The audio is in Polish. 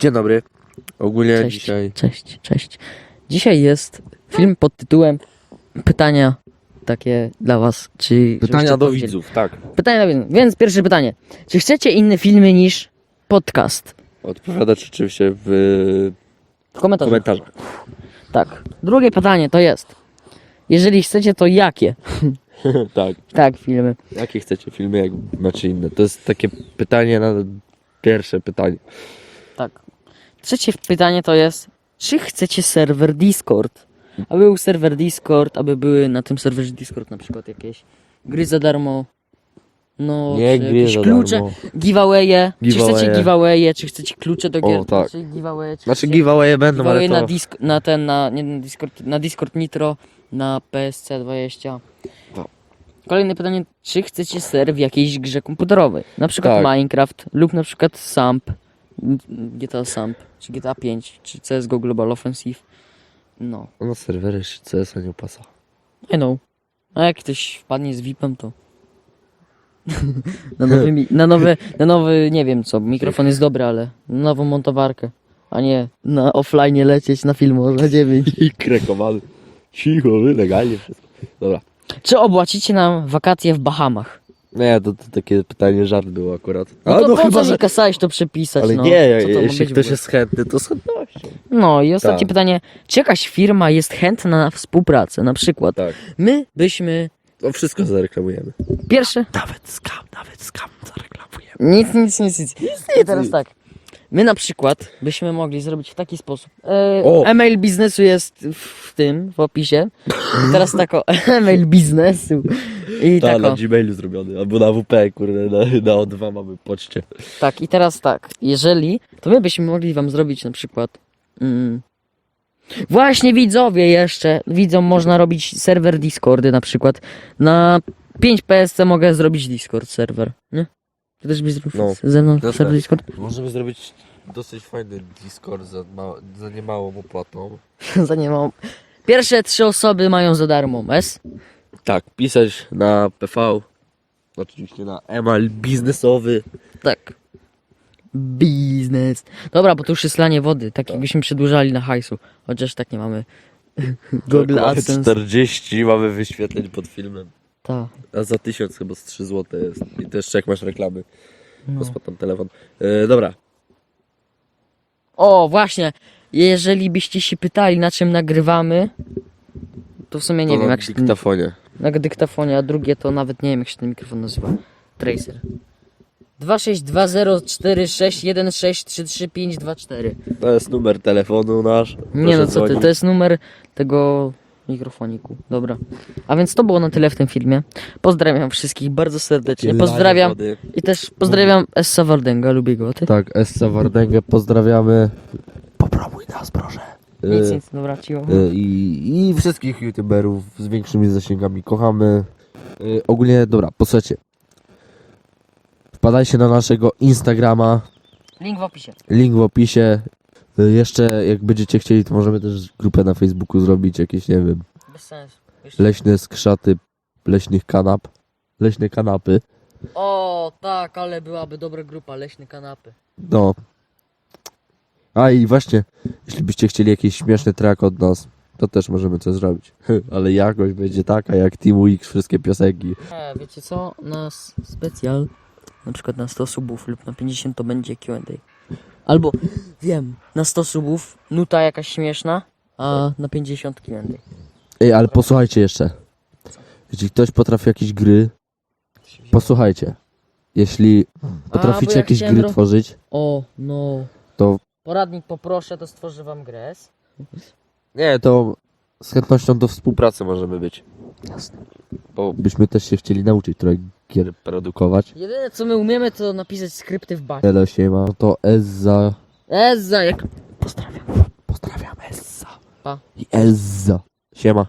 Dzień dobry. Ogólnie Cześć, dzisiaj... cześć, cześć. Dzisiaj jest film pod tytułem Pytania takie dla was. Czy Pytania do widzów, tak. Pytania do widzów. Więc pierwsze pytanie. Czy chcecie inne filmy niż podcast? Odpowiadać oczywiście w W komentarzach. komentarzach. Tak. Drugie pytanie to jest. Jeżeli chcecie, to jakie? tak. Tak, filmy. Jakie chcecie filmy, jak macie inne? To jest takie pytanie na pierwsze pytanie. Tak. Trzecie pytanie to jest, czy chcecie serwer Discord? Aby był serwer Discord, aby były na tym serwerze Discord na przykład jakieś gry za darmo. No, Nie czy gry jakieś za klucze, darmo. giveawaye, czy chcecie Giveawaye. giveawaye, czy chcecie klucze do O, gier, tak. czy giveawaye, czy Znaczy chcecie giveawaye będą, ale giveawaye to... na, disk, na ten, na, nie na Discord, na Discord Nitro, na PSC20. To. Kolejne pytanie, czy chcecie ser w jakiejś grze komputerowej? Na przykład Tak. Minecraft lub na przykład Samp, GTA Samp, czy GTA 5, czy CSGO Global Offensive. No, No serwery CS-a nie opasa. I know. A jak ktoś wpadnie z VIP-em, to... na, nowy, mi- na, nowe, na nowy, nie wiem co, mikrofon jest dobry, ale na nową montowarkę, a nie na offline lecieć na Filmorze 9. I krekowany. Cicho, legalnie wszystko. Dobra. Czy opłacicie nam wakacje w Bahamach? Nie, to, to takie pytanie żart było akurat. No A, to no po chyba, co że... kasałeś to przepisać, Ale no? nie, Co to ma jeśli być w ktoś ogóle? jest chętny, to z chętnością. No i ostatnie Tak. pytanie, czy jakaś firma jest chętna na współpracę? Na przykład, Tak. my byśmy... To wszystko zareklamujemy. Pierwsze... Nawet skam, nawet skam zareklamujemy. Nic, nic, nic, nic. I teraz tak. My na przykład byśmy mogli zrobić w taki sposób. E, O! e-mail biznesu jest w tym, w opisie. I teraz tak o, e-mail biznesu. I Tak, tak na o, Gmailu zrobiony, albo na WP, kurde, na, na O2 mamy poczcie. tak, i teraz tak. Jeżeli, to my byśmy mogli wam zrobić na przykład... Mm, właśnie widzowie jeszcze, widzą, można robić serwer Discordy na przykład. Na 5 PSC mogę zrobić Discord serwer, nie? Ty też byś zrobił No. ze mną Jasne. serwer Discord? Możemy zrobić dosyć fajny Discord za, ma, za niemałą opłatą. za nie mam. Pierwsze trzy osoby mają za darmo mes. Tak, pisać na PV, oczywiście na email biznesowy. Tak. Biznes. Dobra, bo to już jest lanie wody. Tak jakbyśmy przedłużali na hajsu. Chociaż tak nie mamy. Google Mamy AdSense. 40 mamy wyświetleń pod filmem. Ta. A za 1000 chyba z 3 zł jest. I to jeszcze jak masz reklamy. No. Telefon. E, dobra, O, właśnie. Jeżeli byście się pytali, na czym nagrywamy, to w sumie nie to wiem, na jak się. dyktafonie. Na dyktafonie, a drugie to nawet nie wiem, jak się ten mikrofon nazywa. Tracer. 2620461633524. To jest numer telefonu nasz. Nie no co ty, dzwonić. to jest numer tego mikrofoniku. Dobra. A więc to było na tyle w tym filmie. Pozdrawiam wszystkich bardzo serdecznie. Pozdrawiam wody. i też pozdrawiam Essa Wardęga, lubię go. a Ty? Tak, Essa Wardęgę pozdrawiamy. Popromuj nas, proszę. Nic, E, nic, dobra, e, I, I wszystkich youtuberów z większymi zasięgami kochamy. E, ogólnie, dobra, posłuchajcie. Wpadajcie na naszego Instagrama, Link w opisie. link w opisie. Jeszcze jak będziecie chcieli, to możemy też grupę na Facebooku zrobić, jakieś, nie wiem, Bez sensu. Leśne skrzaty leśnych kanap. Leśne kanapy. O, tak, ale byłaby dobra grupa, leśne kanapy. No. A i właśnie, jeśli byście chcieli jakiś śmieszny track od nas, to też możemy coś zrobić. Ale jakość będzie taka jak Team X, wszystkie piosenki. E, wiecie co? Na s- specjal, na przykład na 100 subów lub na 50 to będzie Q&A. Albo, wiem, na 100 subów nuta jakaś śmieszna, a na 50 Q&A. Ej, ale posłuchajcie jeszcze. Jeśli ktoś potrafi jakieś gry, posłuchajcie. Jeśli potraficie bo ja jakieś chciałem gry ro- tworzyć, O, no. to... Poradnik poproszę, to stworzy wam grę. Nie, to z chętnością do współpracy możemy być. Jasne. Bo byśmy też się chcieli nauczyć trochę gier produkować. Jedyne co my umiemy to napisać skrypty w bazie. Elo się ma, to Ezza. Eza, jak... Pozdrawiam. Pozdrawiam Ezza. Pa. I Ezza. Siema.